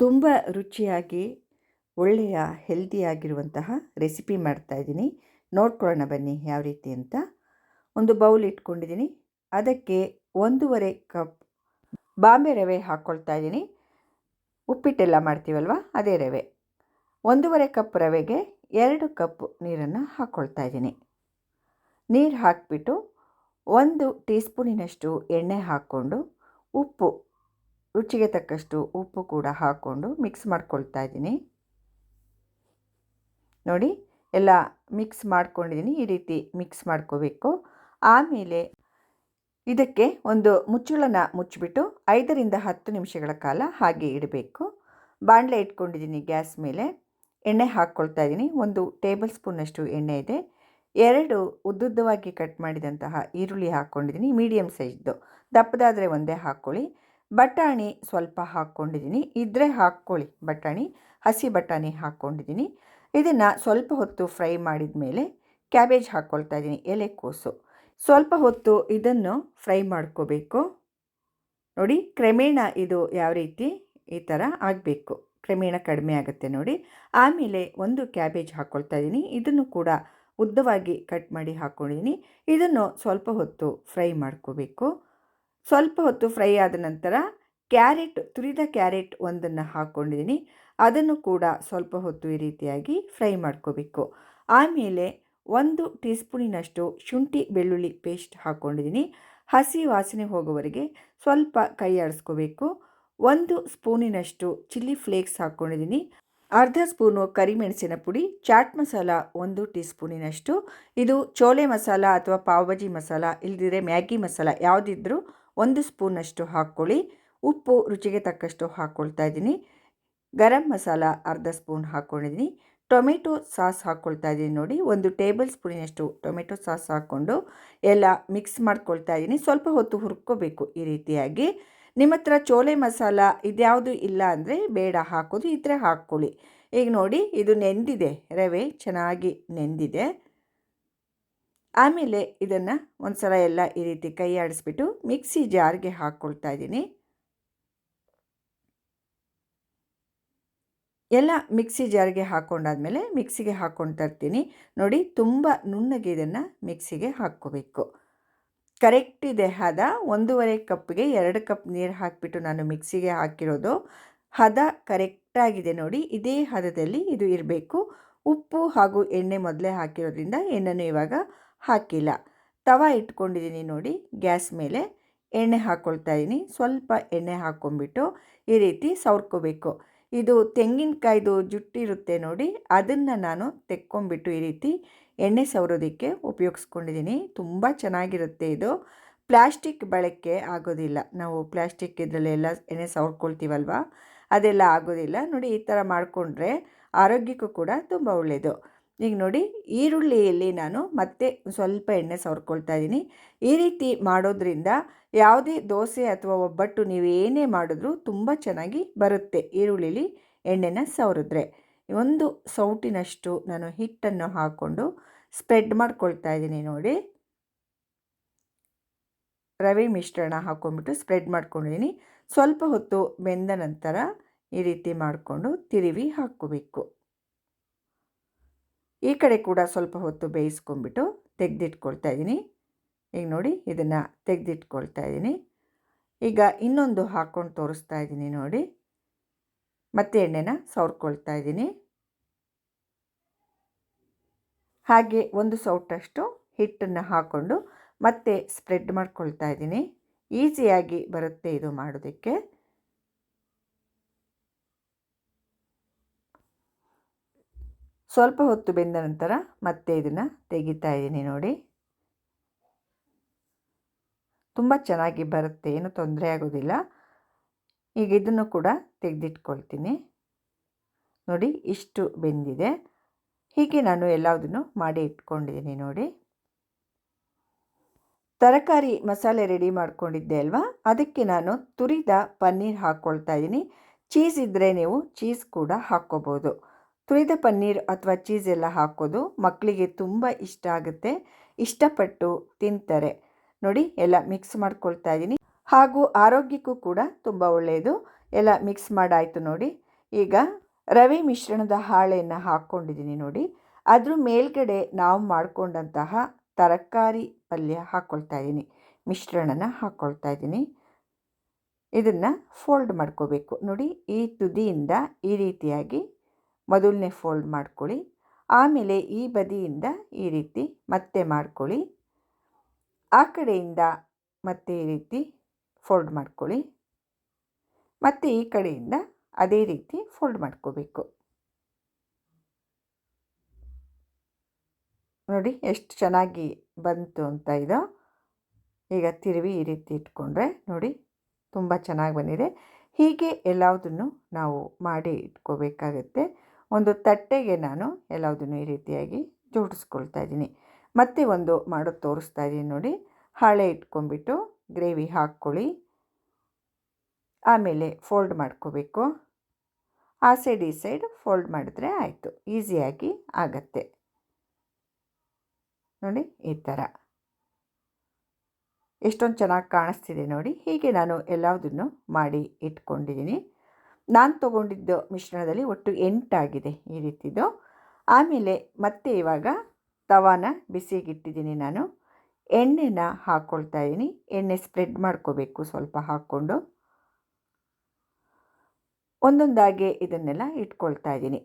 ತುಂಬ ರುಚಿಯಾಗಿ, ಒಳ್ಳೆಯ ಹೆಲ್ದಿಯಾಗಿರುವಂತಹ ರೆಸಿಪಿ ಮಾಡ್ತಾಯಿದ್ದೀನಿ ನೋಡ್ಕೊಳ್ಳೋಣ ಬನ್ನಿ ಯಾವ ರೀತಿ ಅಂತ. ಒಂದು ಬೌಲ್ ಇಟ್ಕೊಂಡಿದ್ದೀನಿ. ಅದಕ್ಕೆ ಒಂದೂವರೆ ಕಪ್ ಬಾಂಬೆ ರವೆ ಹಾಕ್ಕೊಳ್ತಾ ಇದ್ದೀನಿ. ಉಪ್ಪಿಟ್ಟೆಲ್ಲ ಮಾಡ್ತೀವಲ್ವ? ಅದೇ ರವೆ. ಒಂದೂವರೆ ಕಪ್ ರವೆಗೆ ಎರಡು ಕಪ್ ನೀರನ್ನು ಹಾಕ್ಕೊಳ್ತಾ ಇದ್ದೀನಿ. ನೀರು ಹಾಕಿಬಿಟ್ಟು ಒಂದು ಟೀ ಸ್ಪೂನಿನಷ್ಟು ಎಣ್ಣೆ ಹಾಕ್ಕೊಂಡು ಉಪ್ಪು ರುಚಿಗೆ ತಕ್ಕಷ್ಟು ಉಪ್ಪು ಕೂಡ ಹಾಕ್ಕೊಂಡು ಮಿಕ್ಸ್ ಮಾಡ್ಕೊಳ್ತಾ ಇದ್ದೀನಿ. ನೋಡಿ, ಎಲ್ಲ ಮಿಕ್ಸ್ ಮಾಡ್ಕೊಂಡಿದ್ದೀನಿ, ಈ ರೀತಿ ಮಿಕ್ಸ್ ಮಾಡ್ಕೋಬೇಕು. ಆಮೇಲೆ ಇದಕ್ಕೆ ಒಂದು ಮುಚ್ಚಳನ ಮುಚ್ಚಿಬಿಟ್ಟು ಐದರಿಂದ ಹತ್ತು ನಿಮಿಷಗಳ ಕಾಲ ಹಾಗೆ ಇಡಬೇಕು. ಬಾಣಲೆ ಇಟ್ಕೊಂಡಿದ್ದೀನಿ ಗ್ಯಾಸ್ ಮೇಲೆ. ಎಣ್ಣೆ ಹಾಕ್ಕೊಳ್ತಾ ಇದ್ದೀನಿ. ಒಂದು ಟೇಬಲ್ ಸ್ಪೂನಷ್ಟು ಎಣ್ಣೆ ಇದೆ. ಎರಡು ಉದ್ದುದ್ದವಾಗಿ ಕಟ್ ಮಾಡಿದಂತಹ ಈರುಳ್ಳಿ ಹಾಕ್ಕೊಂಡಿದ್ದೀನಿ ಮೀಡಿಯಮ್ ಸೈಜ್ದು. ದಪ್ಪದಾದರೆ ಒಂದೇ ಹಾಕ್ಕೊಳ್ಳಿ. ಬಟಾಣಿ ಸ್ವಲ್ಪ ಹಾಕ್ಕೊಂಡಿದ್ದೀನಿ. ಇದ್ದರೆ ಹಾಕ್ಕೊಳ್ಳಿ. ಬಟಾಣಿ, ಹಸಿ ಬಟಾಣಿ ಹಾಕ್ಕೊಂಡಿದ್ದೀನಿ. ಇದನ್ನು ಸ್ವಲ್ಪ ಹೊತ್ತು ಫ್ರೈ ಮಾಡಿದ ಮೇಲೆ ಕ್ಯಾಬೇಜ್ ಹಾಕ್ಕೊಳ್ತಾ ಇದ್ದೀನಿ ಎಲೆಕೋಸು ಸ್ವಲ್ಪ ಹೊತ್ತು ಇದನ್ನು ಫ್ರೈ ಮಾಡ್ಕೋಬೇಕು. ನೋಡಿ, ಕ್ರಮೇಣ ಇದು ಯಾವ ರೀತಿ ಈ ಥರ ಆಗಬೇಕು. ಕ್ರಮೇಣ ಕಡಿಮೆ ಆಗುತ್ತೆ ನೋಡಿ. ಆಮೇಲೆ ಒಂದು ಕ್ಯಾಬೇಜ್ ಹಾಕ್ಕೊಳ್ತಾ ಇದ್ದೀನಿ. ಇದನ್ನು ಕೂಡ ಉದ್ದವಾಗಿ ಕಟ್ ಮಾಡಿ ಹಾಕ್ಕೊಂಡಿದ್ದೀನಿ. ಇದನ್ನು ಸ್ವಲ್ಪ ಹೊತ್ತು ಫ್ರೈ ಮಾಡ್ಕೋಬೇಕು. ಸ್ವಲ್ಪ ಹೊತ್ತು ಫ್ರೈ ಆದ ನಂತರ ಕ್ಯಾರೆಟ್, ತುರಿದ ಕ್ಯಾರೆಟ್ ಒಂದನ್ನು ಹಾಕ್ಕೊಂಡಿದ್ದೀನಿ ಅದನ್ನು ಕೂಡ ಸ್ವಲ್ಪ ಹೊತ್ತು ಈ ರೀತಿಯಾಗಿ ಫ್ರೈ ಮಾಡ್ಕೋಬೇಕು. ಆಮೇಲೆ ಒಂದು ಟೀ ಸ್ಪೂನಿನಷ್ಟು ಶುಂಠಿ ಬೆಳ್ಳುಳ್ಳಿ ಪೇಸ್ಟ್ ಹಾಕ್ಕೊಂಡಿದ್ದೀನಿ ಹಸಿ ವಾಸನೆ ಹೋಗೋವರೆಗೆ ಸ್ವಲ್ಪ ಕೈ ಆಡಿಸ್ಕೋಬೇಕು. ಒಂದು ಸ್ಪೂನಿನಷ್ಟು ಚಿಲ್ಲಿ ಫ್ಲೇಕ್ಸ್ ಹಾಕ್ಕೊಂಡಿದ್ದೀನಿ ಅರ್ಧ ಸ್ಪೂನು ಕರಿಮೆಣಸಿನ ಪುಡಿ, ಚಾಟ್ ಮಸಾಲ ಒಂದು ಟೀ ಸ್ಪೂನಿನಷ್ಟು ಇದು ಚೋಲೆ ಮಸಾಲ ಅಥವಾ ಪಾವ್ ಭಾಜಿ ಮಸಾಲ, ಇಲ್ದಿದ್ರೆ ಮ್ಯಾಗಿ ಮಸಾಲ ಯಾವುದಿದ್ರೂ ಒಂದು ಸ್ಪೂನಷ್ಟು ಹಾಕ್ಕೊಳ್ಳಿ. ಉಪ್ಪು ರುಚಿಗೆ ತಕ್ಕಷ್ಟು ಹಾಕ್ಕೊಳ್ತಾ ಇದ್ದೀನಿ. ಗರಂ ಮಸಾಲ ಅರ್ಧ ಸ್ಪೂನ್ ಹಾಕ್ಕೊಂಡಿದ್ದೀನಿ. ಟೊಮೆಟೊ ಸಾಸ್ ಹಾಕ್ಕೊಳ್ತಾ ಇದ್ದೀನಿ ನೋಡಿ. ಒಂದು ಟೇಬಲ್ ಸ್ಪೂನಿನಷ್ಟು ಟೊಮೆಟೊ ಸಾಸ್ ಹಾಕ್ಕೊಂಡು ಎಲ್ಲ ಮಿಕ್ಸ್ ಮಾಡ್ಕೊಳ್ತಾ ಇದ್ದೀನಿ. ಸ್ವಲ್ಪ ಹೊತ್ತು ಹುರ್ಕೋಬೇಕು ಈ ರೀತಿಯಾಗಿ. ನಿಮ್ಮ ಹತ್ರ ಚೋಲೆ ಮಸಾಲ ಇದ್ಯಾವುದು ಇಲ್ಲ ಅಂದರೆ ಬೇಡ, ಹಾಕೋದು ಇದ್ದರೆ ಹಾಕ್ಕೊಳ್ಳಿ. ಈಗ ನೋಡಿ, ಇದು ನೆಂದಿದೆ. ರವೆ ಚೆನ್ನಾಗಿ ನೆಂದಿದೆ. ಆಮೇಲೆ ಇದನ್ನು ಒಂದು ಸಲ ಎಲ್ಲ ಈ ರೀತಿ ಕೈ ಆಡಿಸ್ಬಿಟ್ಟು ಮಿಕ್ಸಿ ಜಾರ್ಗೆ ಹಾಕ್ಕೊಳ್ತಾ ಇದ್ದೀನಿ. ಎಲ್ಲ ಮಿಕ್ಸಿ ಜಾರ್ಗೆ ಹಾಕ್ಕೊಂಡಾದ್ಮೇಲೆ ಮಿಕ್ಸಿಗೆ ಹಾಕ್ಕೊಂಡು ತರ್ತೀನಿ. ನೋಡಿ ತುಂಬ ನುಣ್ಣಗೆ ಇದನ್ನು ಮಿಕ್ಸಿಗೆ ಹಾಕ್ಕೋಬೇಕು. ಕರೆಕ್ಟ್ ಇದೆ ಹದ. ಒಂದೂವರೆ ಕಪ್ಗೆ ಎರಡು ಕಪ್ ನೀರು ಹಾಕಿಬಿಟ್ಟು ನಾನು ಮಿಕ್ಸಿಗೆ ಹಾಕಿರೋದು. ಹದ ಕರೆಕ್ಟಾಗಿದೆ ನೋಡಿ. ಇದೇ ಹದದಲ್ಲಿ ಇದು ಇರಬೇಕು. ಉಪ್ಪು ಹಾಗೂ ಎಣ್ಣೆ ಮೊದಲೇ ಹಾಕಿರೋದ್ರಿಂದ ಎಣ್ಣೆನೂ ಇವಾಗ ಹಾಕಿಲ್ಲ. ತವ ಇಟ್ಕೊಂಡಿದ್ದೀನಿ ನೋಡಿ, ಗ್ಯಾಸ್ ಮೇಲೆ ಎಣ್ಣೆ ಹಾಕ್ಕೊಳ್ತಾ ಇದ್ದೀನಿ. ಸ್ವಲ್ಪ ಎಣ್ಣೆ ಹಾಕ್ಕೊಂಬಿಟ್ಟು ಈ ರೀತಿ ಸವರ್ಕೋಬೇಕು. ಇದು ತೆಂಗಿನಕಾಯ್ದು ಜುಟ್ಟಿರುತ್ತೆ ನೋಡಿ, ಅದನ್ನು ನಾನು ತೆಕ್ಕೊಂಬಿಟ್ಟು ಈ ರೀತಿ ಎಣ್ಣೆ ಸವರೋದಕ್ಕೆ ಉಪಯೋಗಿಸ್ಕೊಂಡಿದ್ದೀನಿ. ತುಂಬ ಚೆನ್ನಾಗಿರುತ್ತೆ ಇದು. ಪ್ಲ್ಯಾಸ್ಟಿಕ್ ಬಳಕೆ ಆಗೋದಿಲ್ಲ. ನಾವು ಪ್ಲ್ಯಾಸ್ಟಿಕ್ ಇದರಲ್ಲೆಲ್ಲ ಎಣ್ಣೆ ಸವರ್ಕೊಳ್ತೀವಲ್ವ? ಅದೆಲ್ಲ ಆಗೋದಿಲ್ಲ. ನೋಡಿ, ಈ ಥರ ಮಾಡಿಕೊಂಡ್ರೆ ಆರೋಗ್ಯಕ್ಕೂ ಕೂಡ ತುಂಬ ಒಳ್ಳೆಯದು ಈಗ ನೋಡಿ ಈರುಳ್ಳಿಯಲ್ಲಿ ನಾನು ಮತ್ತೆ ಸ್ವಲ್ಪ ಎಣ್ಣೆ ಸವರ್ಕೊಳ್ತಾ ಇದ್ದೀನಿ. ಈ ರೀತಿ ಮಾಡೋದ್ರಿಂದ ಯಾವುದೇ ದೋಸೆ ಅಥವಾ ಒಬ್ಬಟ್ಟು ನೀವು ಏನೇ ಮಾಡಿದ್ರೂ ತುಂಬ ಚೆನ್ನಾಗಿ ಬರುತ್ತೆ ಈರುಳ್ಳಿಲಿ ಎಣ್ಣೆನ ಸವರಿದ್ರೆ. ಒಂದು ಸೌಟಿನಷ್ಟು ನಾನು ಹಿಟ್ಟನ್ನು ಹಾಕ್ಕೊಂಡು ಸ್ಪ್ರೆಡ್ ಮಾಡ್ಕೊಳ್ತಾ ಇದ್ದೀನಿ ನೋಡಿ. ರವೆ ಮಿಶ್ರಣ ಹಾಕ್ಕೊಂಡ್ಬಿಟ್ಟು ಸ್ಪ್ರೆಡ್ ಮಾಡ್ಕೊಂಡಿದ್ದೀನಿ. ಸ್ವಲ್ಪ ಹೊತ್ತು ಬೆಂದ ನಂತರ ಈ ರೀತಿ ಮಾಡಿಕೊಂಡು ತಿರುವಿ ಹಾಕ್ಕೋಬೇಕು. ಈ ಕಡೆ ಕೂಡ ಸ್ವಲ್ಪ ಹೊತ್ತು ಬೇಯಿಸ್ಕೊಂಡ್ಬಿಟ್ಟು ತೆಗೆದಿಟ್ಕೊಳ್ತಾ ಇದ್ದೀನಿ. ಈಗ ನೋಡಿ ಇದನ್ನು ತೆಗೆದಿಟ್ಕೊಳ್ತಾ ಇದ್ದೀನಿ. ಈಗ ಇನ್ನೊಂದು ಹಾಕ್ಕೊಂಡು ತೋರಿಸ್ತಾ ಇದ್ದೀನಿ ನೋಡಿ. ಮತ್ತೆ ಎಣ್ಣೆನ ಸವರ್ಕೊಳ್ತಾ ಇದ್ದೀನಿ. ಹಾಗೆ ಒಂದು ಸೌಟಷ್ಟು ಹಿಟ್ಟನ್ನು ಹಾಕ್ಕೊಂಡು ಮತ್ತೆ ಸ್ಪ್ರೆಡ್ ಮಾಡ್ಕೊಳ್ತಾ ಇದ್ದೀನಿ. ಈಸಿಯಾಗಿ ಬರುತ್ತೆ ಇದು ಮಾಡೋದಕ್ಕೆ. ಸ್ವಲ್ಪ ಹೊತ್ತು ಬೆಂದ ನಂತರ ಮತ್ತೆ ಇದನ್ನು ತೆಗಿತಾ ಇದ್ದೀನಿ ನೋಡಿ. ತುಂಬ ಚೆನ್ನಾಗಿ ಬರುತ್ತೆ, ಏನು ತೊಂದರೆ ಆಗೋದಿಲ್ಲ. ಈಗ ಇದನ್ನು ಕೂಡ ತೆಗೆದಿಟ್ಕೊಳ್ತೀನಿ. ನೋಡಿ, ಇಷ್ಟು ಬೆಂದಿದೆ. ಹೀಗೆ ನಾನು ಎಲ್ಲದನ್ನು ಮಾಡಿ ಇಟ್ಕೊಂಡಿದ್ದೀನಿ ನೋಡಿ. ತರಕಾರಿ ಮಸಾಲೆ ರೆಡಿ ಮಾಡ್ಕೊಂಡಿದ್ದೆ ಅಲ್ವಾ? ಅದಕ್ಕೆ ನಾನು ತುರಿದ ಪನ್ನೀರ್ ಹಾಕ್ಕೊಳ್ತಾ ಇದ್ದೀನಿ. ಚೀಸ್ ಇದ್ದರೆ ನೀವು ಚೀಸ್ ಕೂಡ ಹಾಕ್ಕೋಬೋದು. ತುರಿದ ಪನ್ನೀರ್ ಅಥವಾ ಚೀಸ್ ಎಲ್ಲ ಹಾಕೋದು ಮಕ್ಕಳಿಗೆ ತುಂಬ ಇಷ್ಟ ಆಗುತ್ತೆ. ಇಷ್ಟಪಟ್ಟು ತಿಂತಾರೆ. ನೋಡಿ, ಎಲ್ಲ ಮಿಕ್ಸ್ ಮಾಡ್ಕೊಳ್ತಾ ಇದ್ದೀನಿ ಹಾಗೂ ಆರೋಗ್ಯಕ್ಕೂ ಕೂಡ ತುಂಬ ಒಳ್ಳೆಯದು ಎಲ್ಲ ಮಿಕ್ಸ್ ಮಾಡಾಯಿತು ನೋಡಿ. ಈಗ ರವೆ ಮಿಶ್ರಣದ ಹಾಳೆಯನ್ನು ಹಾಕ್ಕೊಂಡಿದ್ದೀನಿ ನೋಡಿ. ಅದ್ರ ಮೇಲ್ಗಡೆ ನಾವು ಮಾಡಿಕೊಂಡಂತಹ ತರಕಾರಿ ಪಲ್ಯ ಹಾಕ್ಕೊಳ್ತಾ ಇದ್ದೀನಿ ಮಿಶ್ರಣನ ಹಾಕ್ಕೊಳ್ತಾ ಇದ್ದೀನಿ ಇದನ್ನು ಫೋಲ್ಡ್ ಮಾಡ್ಕೋಬೇಕು. ನೋಡಿ, ಈ ತುದಿಯಿಂದ ಈ ರೀತಿಯಾಗಿ ಮೊದಲನೇ ಫೋಲ್ಡ್ ಮಾಡ್ಕೊಳ್ಳಿ. ಆಮೇಲೆ ಈ ಬದಿಯಿಂದ ಈ ರೀತಿ ಮತ್ತೆ ಮಾಡ್ಕೊಳ್ಳಿ. ಆ ಕಡೆಯಿಂದ ಮತ್ತೆ ಈ ರೀತಿ ಫೋಲ್ಡ್ ಮಾಡ್ಕೊಳ್ಳಿ. ಮತ್ತು ಈ ಕಡೆಯಿಂದ ಅದೇ ರೀತಿ ಫೋಲ್ಡ್ ಮಾಡ್ಕೋಬೇಕು. ನೋಡಿ ಎಷ್ಟು ಚೆನ್ನಾಗಿ ಬಂತು ಅಂತ ಇದು. ಈಗ ತಿರುವಿ ಈ ರೀತಿ ಇಟ್ಕೊಂಡ್ರೆ ನೋಡಿ ತುಂಬ ಚೆನ್ನಾಗಿ ಬಂದಿದೆ. ಹೀಗೆ ಎಲ್ಲದನ್ನು ನಾವು ಮಾಡಿ ಇಟ್ಕೋಬೇಕಾಗತ್ತೆ. ಒಂದು ತಟ್ಟೆಗೆ ನಾನು ಎಲ್ಲದನ್ನು ಈ ರೀತಿಯಾಗಿ ಜೋಡಿಸ್ಕೊಳ್ತಾ ಇದ್ದೀನಿ. ಮತ್ತೆ ಒಂದು ಮಾಡೋದು ತೋರಿಸ್ತಾ ಇದ್ದೀನಿ ನೋಡಿ. ಹಾಳೆ ಇಟ್ಕೊಂಡ್ಬಿಟ್ಟು ಗ್ರೇವಿ ಹಾಕ್ಕೊಳ್ಳಿ. ಆಮೇಲೆ ಫೋಲ್ಡ್ ಮಾಡ್ಕೋಬೇಕು. ಆ ಸೈಡ್, ಈ ಸೈಡ್ ಫೋಲ್ಡ್ ಮಾಡಿದ್ರೆ ಆಯಿತು. ಈಸಿಯಾಗಿ ಆಗತ್ತೆ. ನೋಡಿ, ಈ ಥರ. ಎಷ್ಟೊಂದು ಚೆನ್ನಾಗಿ ಕಾಣಿಸ್ತಿದೆ ನೋಡಿ. ಹೀಗೆ ನಾನು ಎಲ್ಲದನ್ನು ಮಾಡಿ ಇಟ್ಕೊಂಡಿದ್ದೀನಿ. ನಾನು ತೊಗೊಂಡಿದ್ದು ಮಿಶ್ರಣದಲ್ಲಿ ಒಟ್ಟು ಎಂಟಾಗಿದೆ ಈ ರೀತಿದು. ಆಮೇಲೆ ಮತ್ತೆ ಇವಾಗ ತವಾನ ಬಿಸಿಗಿಟ್ಟಿದ್ದೀನಿ ನಾನು. ಎಣ್ಣೆನ ಹಾಕ್ಕೊಳ್ತಾ ಇದ್ದೀನಿ. ಎಣ್ಣೆ ಸ್ಪ್ರೆಡ್ ಮಾಡ್ಕೋಬೇಕು ಸ್ವಲ್ಪ ಹಾಕ್ಕೊಂಡು. ಒಂದೊಂದಾಗೆ ಇದನ್ನೆಲ್ಲ ಇಟ್ಕೊಳ್ತಾ ಇದ್ದೀನಿ.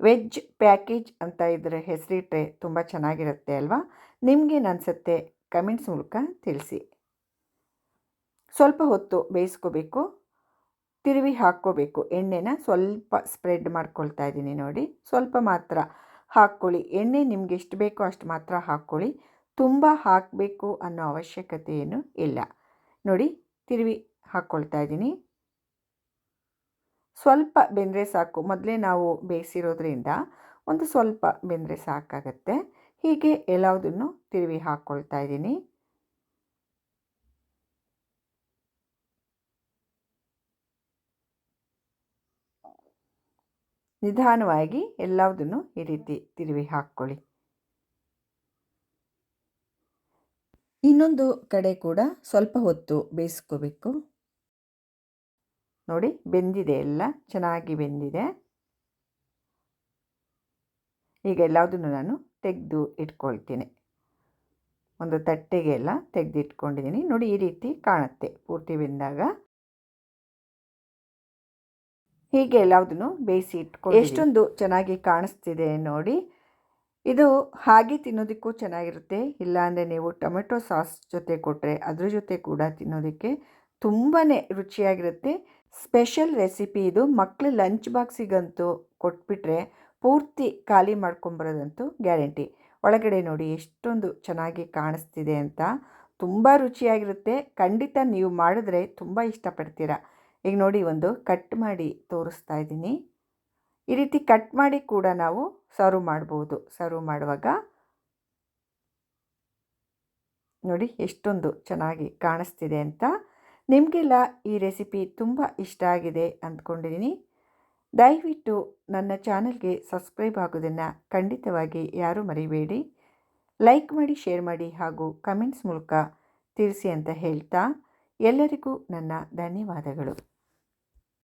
ವೆಜ್ ಪ್ಯಾಕೇಜ್ ಅಂತ ಇದರ ಹೆಸರಿಟ್ಟರೆ ತುಂಬ ಚೆನ್ನಾಗಿರುತ್ತೆ ಅಲ್ವಾ? ನಿಮಗೇನು ಅನಿಸುತ್ತೆ ಕಮೆಂಟ್ಸ್ ಮೂಲಕ ತಿಳಿಸಿ. ಸ್ವಲ್ಪ ಹೊತ್ತು ಬೇಯಿಸ್ಕೋಬೇಕು. ತಿರುವಿ ಹಾಕ್ಕೋಬೇಕು. ಎಣ್ಣೆನ ಸ್ವಲ್ಪ ಸ್ಪ್ರೆಡ್ ಮಾಡ್ಕೊಳ್ತಾ ಇದ್ದೀನಿ ನೋಡಿ. ಸ್ವಲ್ಪ ಮಾತ್ರ ಹಾಕ್ಕೊಳ್ಳಿ. ಎಣ್ಣೆ ನಿಮ್ಗೆ ಎಷ್ಟು ಬೇಕೋ ಅಷ್ಟು ಮಾತ್ರ ಹಾಕ್ಕೊಳ್ಳಿ. ತುಂಬ ಹಾಕಬೇಕು ಅನ್ನೋ ಅವಶ್ಯಕತೆ ಏನು ಇಲ್ಲ. ನೋಡಿ, ತಿರುವಿ ಹಾಕ್ಕೊಳ್ತಾ ಇದ್ದೀನಿ. ಸ್ವಲ್ಪ ಬೆಂದರೆ ಸಾಕು. ಮೊದಲೇ ನಾವು ಬೇಯಿಸಿರೋದ್ರಿಂದ ಒಂದು ಸ್ವಲ್ಪ ಬೆಂದರೆ ಸಾಕಾಗತ್ತೆ. ಹೀಗೆ ಎಲ್ಲದನ್ನು ತಿರುವಿ ಹಾಕ್ಕೊಳ್ತಾ ಇದ್ದೀನಿ. ನಿಧಾನವಾಗಿ ಎಲ್ಲದನ್ನು ಈ ರೀತಿ ತಿರುವಿ ಹಾಕ್ಕೊಳ್ಳಿ. ಇನ್ನೊಂದು ಕಡೆ ಕೂಡ ಸ್ವಲ್ಪ ಹೊತ್ತು ಬೇಯಿಸ್ಕೋಬೇಕು. ನೋಡಿ, ಬೆಂದಿದೆ ಎಲ್ಲ, ಚೆನ್ನಾಗಿ ಬೆಂದಿದೆ. ಈಗ ಎಲ್ಲದನ್ನು ನಾನು ತೆಗೆದು ಇಟ್ಕೊಳ್ತೀನಿ. ಒಂದು ತಟ್ಟೆಗೆಲ್ಲ ತೆಗೆದಿಟ್ಕೊಂಡಿದ್ದೀನಿ. ನೋಡಿ, ಈ ರೀತಿ ಕಾಣುತ್ತೆ, ಪೂರ್ತಿ ಬೆಂದಾಗ. ಹೀಗೆ ಎಲ್ಲದನ್ನು ಬೇಯಿಸಿ ಇಟ್ಕೊಂಡು ಎಷ್ಟೊಂದು ಚೆನ್ನಾಗಿ ಕಾಣಿಸ್ತಿದೆ ನೋಡಿ. ಇದು ಹಾಗೆ ತಿನ್ನೋದಕ್ಕೂ ಚೆನ್ನಾಗಿರುತ್ತೆ. ಇಲ್ಲಾಂದರೆ ನೀವು ಟೊಮೆಟೊ ಸಾಸ್ ಜೊತೆ ಕೊಟ್ಟರೆ ಅದ್ರ ಜೊತೆ ಕೂಡ ತಿನ್ನೋದಕ್ಕೆ ತುಂಬಾ ರುಚಿಯಾಗಿರುತ್ತೆ. ಸ್ಪೆಷಲ್ ರೆಸಿಪಿ ಇದು. ಮಕ್ಕಳು ಲಂಚ್ ಬಾಕ್ಸಿಗಂತೂ ಕೊಟ್ಬಿಟ್ರೆ ಪೂರ್ತಿ ಖಾಲಿ ಮಾಡ್ಕೊಂಬರೋದಂತೂ ಗ್ಯಾರಂಟಿ. ಒಳಗಡೆ ನೋಡಿ ಎಷ್ಟೊಂದು ಚೆನ್ನಾಗಿ ಕಾಣಿಸ್ತಿದೆ ಅಂತ. ತುಂಬ ರುಚಿಯಾಗಿರುತ್ತೆ. ಖಂಡಿತ ನೀವು ಮಾಡಿದ್ರೆ ತುಂಬ ಇಷ್ಟಪಡ್ತೀರಾ. ಈಗ ನೋಡಿ ಒಂದು ಕಟ್ ಮಾಡಿ ತೋರಿಸ್ತಾ ಇದ್ದೀನಿ. ಈ ರೀತಿ ಕಟ್ ಮಾಡಿ ಕೂಡ ನಾವು ಸರ್ವ್ ಮಾಡ್ಬೋದು. ಸರ್ವ್ ಮಾಡುವಾಗ ನೋಡಿ ಎಷ್ಟೊಂದು ಚೆನ್ನಾಗಿ ಕಾಣಿಸ್ತಿದೆ ಅಂತ. ನಿಮಗೆಲ್ಲ ಈ ರೆಸಿಪಿ ತುಂಬ ಇಷ್ಟ ಆಗಿದೆ ಅಂದ್ಕೊಂಡಿದ್ದೀನಿ. ದಯವಿಟ್ಟು ನನ್ನ ಚಾನಲ್ಗೆ ಸಬ್ಸ್ಕ್ರೈಬ್ ಆಗೋದನ್ನು ಖಂಡಿತವಾಗಿ ಯಾರೂ ಮರಿಬೇಡಿ. ಲೈಕ್ ಮಾಡಿ, ಶೇರ್ ಮಾಡಿ ಹಾಗೂ ಕಮೆಂಟ್ಸ್ ಮೂಲಕ ತಿಳಿಸಿ ಅಂತ ಹೇಳ್ತಾ ಎಲ್ಲರಿಗೂ ನನ್ನ ಧನ್ಯವಾದಗಳು.